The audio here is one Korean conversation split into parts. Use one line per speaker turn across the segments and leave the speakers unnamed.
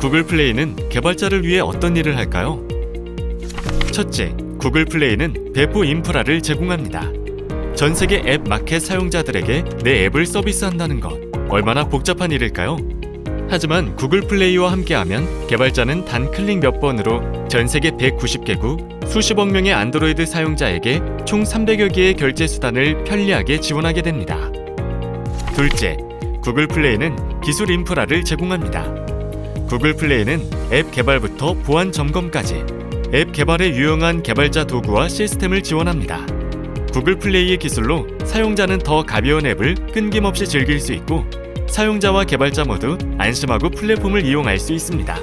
구글 플레이는 개발자를 위해 어떤 일을 할까요? 첫째, 구글 플레이는 배포 인프라를 제공합니다. 전 세계 앱 마켓 사용자들에게 내 앱을 서비스한다는 것 얼마나 복잡한 일일까요? 하지만 구글 플레이와 함께하면 개발자는 단 클릭 몇 번으로 전 세계 190개국 수십억 명의 안드로이드 사용자에게 총 300여 개의 결제 수단을 편리하게 지원하게 됩니다. 둘째, 구글 플레이는 기술 인프라를 제공합니다. 구글 플레이는 앱 개발부터 보안 점검까지 앱 개발에 유용한 개발자 도구와 시스템을 지원합니다. 구글 플레이의 기술로 사용자는 더 가벼운 앱을 끊김없이 즐길 수 있고 사용자와 개발자 모두 안심하고 플랫폼을 이용할 수 있습니다.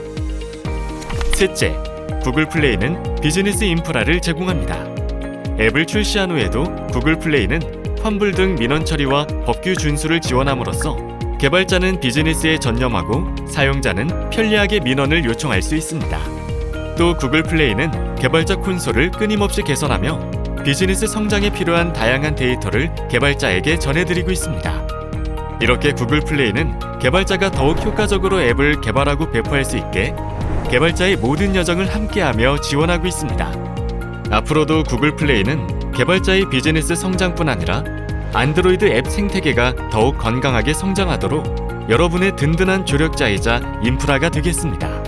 셋째, 구글 플레이는 비즈니스 인프라를 제공합니다. 앱을 출시한 후에도 구글 플레이는 환불 등 민원 처리와 법규 준수를 지원함으로써 개발자는 비즈니스에 전념하고 사용자는 편리하게 민원을 요청할 수 있습니다. 또 구글 플레이는 개발자 콘솔을 끊임없이 개선하며 비즈니스 성장에 필요한 다양한 데이터를 개발자에게 전해드리고 있습니다. 이렇게 구글 플레이는 개발자가 더욱 효과적으로 앱을 개발하고 배포할 수 있게 개발자의 모든 여정을 함께하며 지원하고 있습니다. 앞으로도 구글 플레이는 개발자의 비즈니스 성장뿐 아니라 안드로이드 앱 생태계가 더욱 건강하게 성장하도록 여러분의 든든한 조력자이자 인프라가 되겠습니다.